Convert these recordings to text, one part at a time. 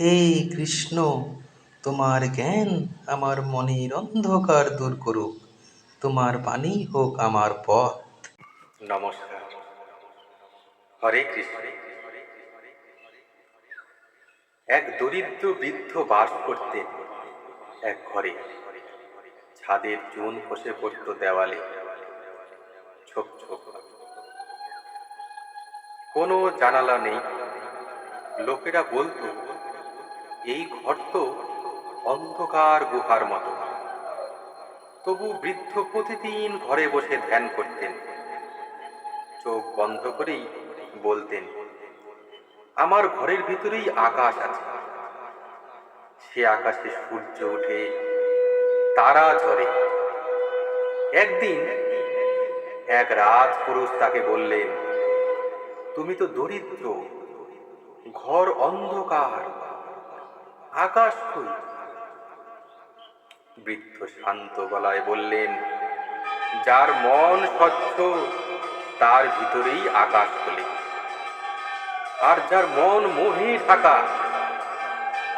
হে কৃষ্ণ, তোমার জ্ঞান আমার মনের অন্ধকার দূর করুক, তোমার বাণী হোক আমার পথ। নমস্কার। হরে কৃষ্ণ। এক দরিদ্র বৃদ্ধ বাস করতেন এক ঘরে, ছাদের চুন খসে পড়তো দেওয়ালে। ছোপ ছোপ কোনো জানালা নেই। লোকেরা বলতো এই ঘর তো অন্ধকার গুহার মতো। তবু বৃদ্ধ প্রতিদিন ঘরে বসে ধ্যান করতেন। চোখ বন্ধ করেই বলতেন, আমার ঘরের ভিতরেই আকাশ আছে। সে আকাশে সূর্য ওঠে, তারা ঝরে। একদিন এক রাজ পুরুষ তাকে বললেন, তুমি তো দরিদ্র, ঘর অন্ধকার। আকাশ কই বৃদ্ধ শান্ত গলায় বললেন, যার মন স্বচ্ছ, তার ভিতরেই আকাশ খোলে। আর যার মন মোহে ঢাকা,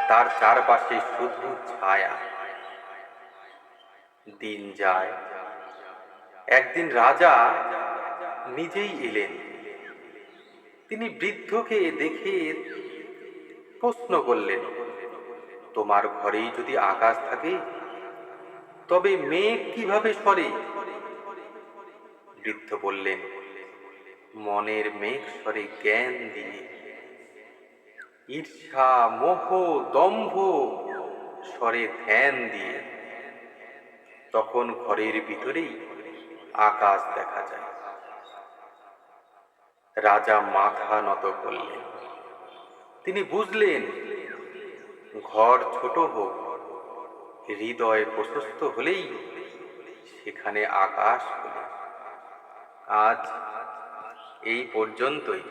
তার চারপাশে শুধু ছায়া। দিন যায়, একদিন রাজা নিজেই এলেন। তিনি বৃদ্ধকে দেখে প্রশ্ন করলেন তোমার ঘরেই যদি আকাশ থাকে, তবে মেঘ কীভাবে সরে? বৃদ্ধ বললেন, মনের মেঘ সরে জ্ঞান দিয়ে ঈর্ষা, মোহ, দম্ভ সরে ধ্যান দিয়ে। তখন ঘরের ভিতরেই আকাশ দেখা যায়। রাজা মাথা নত করলেন। তিনি বুঝলেন ঘর ছোট হোক হৃদয় প্রশস্ত হলেই সেখানে আকাশ আজ এই পর্যন্তই।